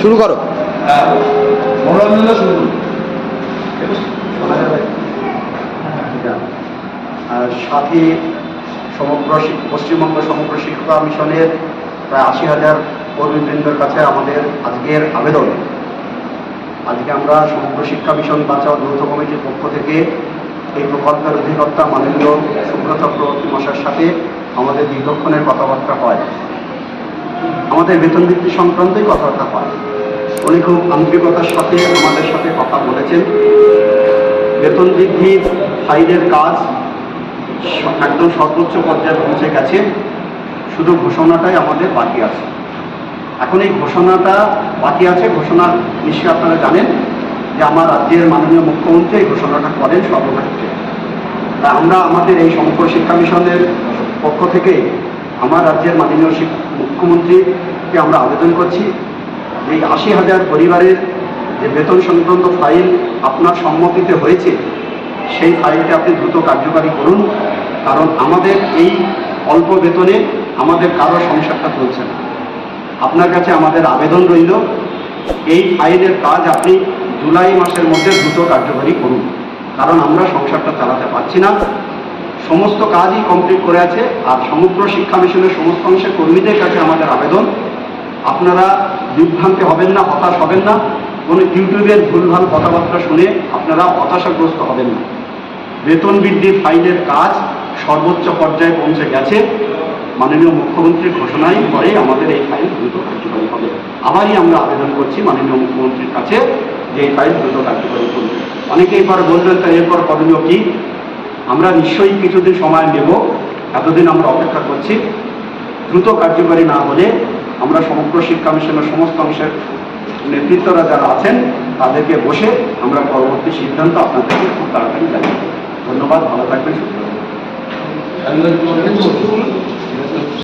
শুরু করো। সাথে সমগ্র পশ্চিমবঙ্গ সমগ্র শিক্ষা মিশনের প্রায় আশি হাজার কর্মীবৃন্দের কাছে আমাদের আজকের আবেদন। আজকে আমরা সমগ্র শিক্ষা মিশন বাঁচাও দ্রুত কমিটির পক্ষ থেকে এই প্রকল্পের অধিকর্তা মানেন্দ্র শুক্র চক্রবর্তী মশার সাথে আমাদের দীর্ঘক্ষণের কথাবার্তা হয়। আমাদের বেতন বৃদ্ধি সংক্রান্তই কথাবার্তা হয়। উনি খুব আন্তরিকতার সাথে আমাদের সাথে কথা বলেছেন। বেতন বৃদ্ধির ফাইলের কাজ একদম সর্বোচ্চ পর্যায়ে পৌঁছে গেছে। শুধু ঘোষণাটাই আমাদের বাকি আছে। এখন এই ঘোষণাটা বাকি আছে। ঘোষণা নিশ্চয়ই আপনারা জানেন যে আমার রাজ্যের মাননীয় মুখ্যমন্ত্রী এই ঘোষণাটা করেন সর্বক্ষেত্রে। তা আমরা আমাদের এই সমগ্র শিক্ষা মিশনের পক্ষ থেকে আমার রাজ্যের মাননীয় মুখ্যমন্ত্রীকে আমরা আবেদন করছি এই আশি হাজার পরিবারের যে বেতন সংক্রান্ত ফাইল আপনার সম্মতিতে হয়েছে, সেই ফাইলটা আপনি দ্রুত কার্যকারী করুন, কারণ আমাদের এই অল্প বেতনে আমাদের কারও সংসারটা চলছে না। আপনার কাছে আমাদের আবেদন রইল, এই ফাইলের কাজ আপনি জুলাই মাসের মধ্যে দ্রুত কার্যকরী করুন, কারণ আমরা সংসারটা চালাতে পারছি না। সমস্ত কাজই কমপ্লিট করে আছে আর সমগ্র শিক্ষা মিশনের সমস্ত অংশের কর্মীদের কাছে আমাদের আবেদন। আপনারা বিভ্রান্তি হবেন না, হতাশ হবেন না। কোনো ইউটিউবের ভুলভাল কথাবার্তা শুনে আপনারা হতাশাগ্রস্ত হবেন না। বেতন বৃদ্ধির ফাইলের কাজ সর্বোচ্চ পর্যায়ে পৌঁছে গেছে। মাননীয় মুখ্যমন্ত্রীর ঘোষণায় পরে আমাদের এই ফাইল দ্রুত কার্যকরী হবে। আবারই আমরা আবেদন করছি মাননীয় মুখ্যমন্ত্রীর কাছে যে এই ফাইল দ্রুত কার্যকরী করবে। অনেকেই এবার বলবেন তো এরপর করণীয় কি? আমরা নিশ্চয়ই কিছুদিন সময় নেব, এতদিন আমরা অপেক্ষা করছি। দ্রুত কার্যকরী না হলে আমরা সমগ্র শিক্ষা মিশনের সমস্ত অংশের নেতৃত্বরা যারা আছেন, তাদেরকে বসে আমরা পরবর্তী সিদ্ধান্ত আপনাদেরকে খুব তাড়াতাড়ি জানিয়ে ধন্যবাদ, ভালো থাকবেন, সুস্থ